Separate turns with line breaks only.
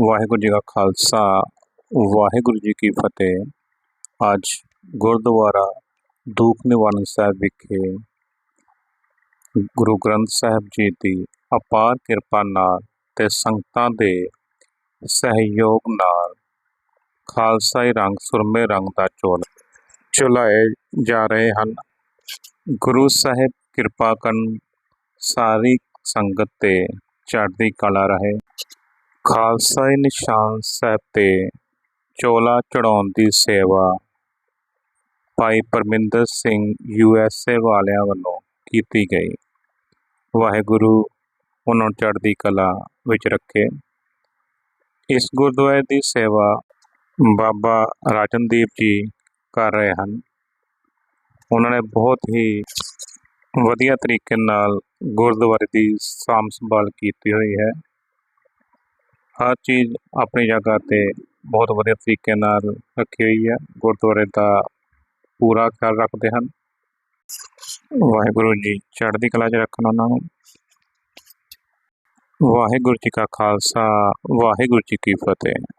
ਵਾਹਿਗੁਰੂ ਜੀ ਕਾ ਖਾਲਸਾ, ਵਾਹਿਗੁਰੂ ਜੀ ਕੀ ਫਤਿਹ। ਅੱਜ ਗੁਰਦੁਆਰਾ ਦੂਖ ਨਿਵਾਰਨ ਸਾਹਿਬ ਵਿਖੇ ਗੁਰੂ ਗ੍ਰੰਥ ਸਾਹਿਬ ਜੀ ਦੀ ਅਪਾਰ ਕਿਰਪਾ ਨਾਲ ਤੇ ਸੰਗਤਾਂ ਦੇ ਸਹਿਯੋਗ ਨਾਲ ਖਾਲਸਾਈ ਰੰਗ ਸੁਰਮੇ ਰੰਗ ਦਾ ਚੋਲ ਚੁਲਾਏ ਜਾ ਰਹੇ ਹਨ। ਗੁਰੂ ਸਾਹਿਬ ਕਿਰਪਾ ਕਰਨ ਸਾਰੀ ਸੰਗਤ ਤੇ ਚੜ੍ਹਦੀ ਕਲਾ ਰਹੇ। ਖਾਲਸਾਈ ਨਿਸ਼ਾਨ ਸਾਹਿਬ ਤੇ ਚੋਲਾ ਚੜਾਉਣ ਦੀ ਸੇਵਾ ਭਾਈ Parminder Singh U S A ਵਾਲਿਆਂ ਵੱਲੋਂ ਕੀਤੀ ਗਈ। ਵਾਹਿਗੁਰੂ ਉਹਨਾਂ ਨੂੰ ਚੜ੍ਹਦੀ ਕਲਾ ਵਿੱਚ ਰੱਖੇ। ਇਸ ਗੁਰਦੁਆਰੇ ਦੀ ਸੇਵਾ ਬਾਬਾ ਰਾਜਨਦੀਪ ਜੀ ਕਰ ਰਹੇ ਹਨ। ਉਹਨਾਂ ਨੇ ਬਹੁਤ ਹੀ ਵਧੀਆ ਤਰੀਕੇ ਨਾਲ ਗੁਰਦੁਆਰੇ ਦੀ ਸਾਂਭ ਸੰਭਾਲ ਕੀਤੀ ਹੋਈ ਹੈ। ਹਰ ਚੀਜ਼ ਆਪਣੀ ਜਗ੍ਹਾ ਤੇ ਬਹੁਤ ਵਧੀਆ ਤਰੀਕੇ ਨਾਲ ਰੱਖੀ ਹੋਈ ਹੈ। ਗੁਰਦੁਆਰੇ ਦਾ ਪੂਰਾ ਖਿਆਲ ਰੱਖਦੇ ਹਨ। ਵਾਹਿਗੁਰੂ ਜੀ, ਚੜ੍ਹਦੀ ਕਲਾ 'ਚ ਰੱਖਣ ਉਹਨਾਂ ਨੂੰ। ਵਾਹਿਗੁਰੂ ਜੀ ਕਾ ਖਾਲਸਾ, ਵਾਹਿਗੁਰੂ ਜੀ ਕੀ ਫਤਿਹ।